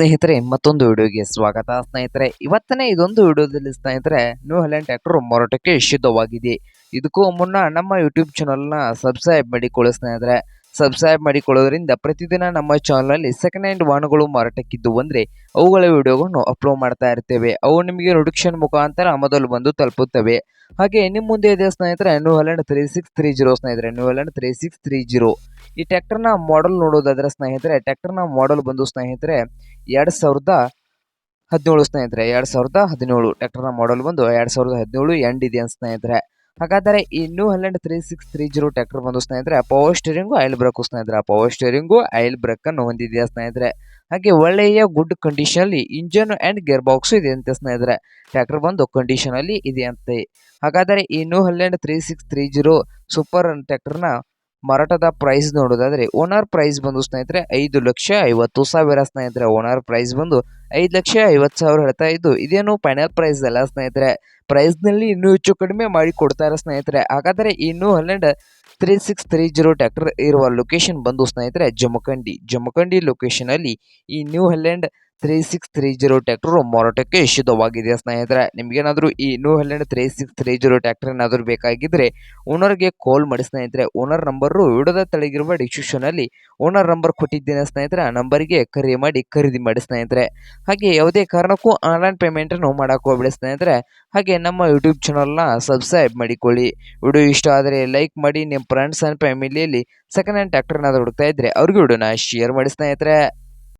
ಸ್ನೇಹಿತರೆ, ಮತ್ತೊಂದು ವಿಡಿಯೋಗೆ ಸ್ವಾಗತ. ಸ್ನೇಹಿತರೆ, ಇವತ್ತನೇ ಇದೊಂದು ವಿಡಿಯೋದಲ್ಲಿ ಸ್ನೇಹಿತರೆ ನ್ಯೂ ಹ್ಯಾಲೆಂಡ್ ಟ್ರ್ಯಾಕ್ಟರ್ ಮಾರಾಟಕ್ಕೆ ಸಿದ್ಧವಾಗಿದೆ. ಇದಕ್ಕೂ ಮುನ್ನ ನಮ್ಮ ಯೂಟ್ಯೂಬ್ ಚಾನಲ್ನ ಸಬ್ಸ್ಕ್ರೈಬ್ ಮಾಡಿಕೊಳ್ಳಿ ಸ್ನೇಹಿತರೆ. ಸಬ್ಸ್ಕ್ರೈಬ್ ಮಾಡಿಕೊಳ್ಳೋದ್ರಿಂದ ಪ್ರತಿದಿನ ನಮ್ಮ ಚಾನಲಲ್ಲಿ ಸೆಕೆಂಡ್ ಹ್ಯಾಂಡ್ ವಾಹನಗಳು ಮಾರಾಟಕ್ಕಿದ್ದು ಅಂದರೆ ಅವುಗಳ ವಿಡಿಯೋಗಳನ್ನು ಅಪ್ಲೋಡ್ ಮಾಡ್ತಾ ಇರ್ತೇವೆ. ಅವು ನಿಮಗೆ ನೋಟಿಫಿಕೇಶನ್ ಮುಖಾಂತರ ಮೊದಲು ಬಂದು ತಲುಪುತ್ತವೆ. ಹಾಗೆ ನಿಮ್ಮ ಮುಂದೆ ಇದೆ ಸ್ನೇಹಿತರೆ New Holland three six three zero ಸ್ನೇಹಿತರೆ New Holland three six three zero ಈ ಟ್ಯಾಕ್ಟರ್ನ ಮಾಡೆಲ್ ನೋಡೋದಾದ್ರೆ ಸ್ನೇಹಿತರೆ ಟ್ಯಾಕ್ಟರ್ನ ಮಾಡೆಲ್ ಬಂದು ಸ್ನೇಹಿತರೆ, ಎರಡು ಸಾವಿರದ ಹದಿನೇಳು ಸ್ನೇಹಿತರೆ, ಎರಡು ಸಾವಿರದ ಹದಿನೇಳು ಟ್ರ್ಯಾಕ್ಟರ್ನ ಮಾಡೆಲ್ ಬಂದು ಎರಡು ಸಾವಿರದ ಹದಿನೇಳು ಎಂಡ್ ಇದೆ ಅಂತ ಸ್ನೇಹಿತರೆ. ಹಾಗಾದರೆ ಈ New Holland three six three zero tractor ಬಂದು ಸ್ನೇಹಿತರೆ ಪವರ್ ಸ್ಟೇರಿಂಗು ಆಯಿಲ್ ಬ್ರೇಕು ಸ್ನೇಹಿತರೆ ಪವರ್ ಸ್ಟೇರಿಂಗು ಆಯಿಲ್ ಬ್ರೇಕ್ ಅನ್ನು ಹೊಂದಿದೆಯಾ ಸ್ನೇಹಿತರೆ? ಹಾಗೆ ಒಳ್ಳೆಯ ಗುಡ್ ಕಂಡೀಷನ್ ಅಲ್ಲಿ ಇಂಜನ್ ಅಂಡ್ ಗೇರ್ ಬಾಕ್ಸ್ ಇದೆ ಅಂತ ಸ್ನೇಹಿತರೆ. ಟ್ರ್ಯಾಕ್ಟರ್ ಬಂದು ಕಂಡೀಷನ್ ಅಲ್ಲಿ ಇದೆ ಅಂತ. ಹಾಗಾದರೆ ಈ New Holland three six three zero super ಟ್ರ್ಯಾಕ್ಟರ್ನ ಮಾರಾಟದ ಪ್ರೈಸ್ ನೋಡೋದಾದ್ರೆ ಓನರ್ ಪ್ರೈಸ್ ಬಂದು ಸ್ನೇಹಿತರೆ ಐದು ಲಕ್ಷ ಐವತ್ತು ಸಾವಿರ ಸ್ನೇಹಿತರೆ. ಓನರ್ ಪ್ರೈಸ್ ಬಂದು ಐದು ಲಕ್ಷ ಐವತ್ತು ಸಾವಿರ ಹೇಳ್ತಾ ಇದ್ದು, ಇದೇನು ಫೈನಲ್ ಪ್ರೈಸ್ ಅಲ್ಲ ಸ್ನೇಹಿತರೆ. ಪ್ರೈಸ್ನಲ್ಲಿ ಇನ್ನೂ ಹೆಚ್ಚು ಕಡಿಮೆ ಮಾಡಿ ಕೊಡ್ತಾರೆ ಸ್ನೇಹಿತರೆ. ಹಾಗಾದರೆ ಈ New Holland three six three zero tractor ಇರುವ ಲೊಕೇಶನ್ ಬಂದು ಸ್ನೇಹಿತರೆ ಜಮಖಂಡಿ. ಜಮಖಂಡಿ ಲೊಕೇಶನಲ್ಲಿ ಈ New Holland three six three zero tractor ಮಾರಾಟಕ್ಕೆ ಸಿದ್ಧವಾಗಿದೆ ಸ್ನೇಹಿತರೆ, ನಿಮಗೇನಾದರೂ ಈ New Holland three six three zero tractor ಏನಾದರೂ ಬೇಕಾಗಿದ್ದರೆ ಓನರ್ಗೆ ಕಾಲ್ ಮಾಡಿ ಸ್ನೇಹಿತರೆ. ಓನರ್ ನಂಬರು ವಿಡಿಯೋದ ತೆಳಗಿರುವ ಡಿಸ್ಕ್ರಿಪ್ಷನಲ್ಲಿ ಓನರ್ ನಂಬರ್ ಕೊಟ್ಟಿದ್ದೇನೆ ಸ್ನೇಹಿತರೆ. ಆ ನಂಬರ್ಗೆ ಕರೆ ಮಾಡಿ ಖರೀದಿ ಮಾಡಿ ಸ್ನೇಹಿತರೆ. ಹಾಗೆ ಯಾವುದೇ ಕಾರಣಕ್ಕೂ ಆನ್ಲೈನ್ ಪೇಮೆಂಟನ್ನು ಮಾಡೋಕೆ ಹೋಗ್ಬಿಡಿ ಸ್ನೇಹಿತರೆ. ಹಾಗೆ ನಮ್ಮ ಯೂಟ್ಯೂಬ್ ಚಾನಲ್ನ ಸಬ್ಸ್ಕ್ರೈಬ್ ಮಾಡಿಕೊಳ್ಳಿ. ವಿಡಿಯೋ ಇಷ್ಟ ಆದರೆ ಲೈಕ್ ಮಾಡಿ. ನಿಮ್ಮ ಫ್ರೆಂಡ್ಸ್ ಆ್ಯಂಡ್ ಫ್ಯಾಮಿಲಿಯಲ್ಲಿ ಸೆಕೆಂಡ್ ಹ್ಯಾಂಡ್ ಟ್ರ್ಯಾಕ್ಟರ್ನ ಹುಡುಕ್ತಾ ಇದ್ದರೆ ಅವ್ರಿಗೆ ವಿಡಿಯೋನ ಶೇರ್ ಮಾಡಿ ಸ್ನೇಹಿತರೆ.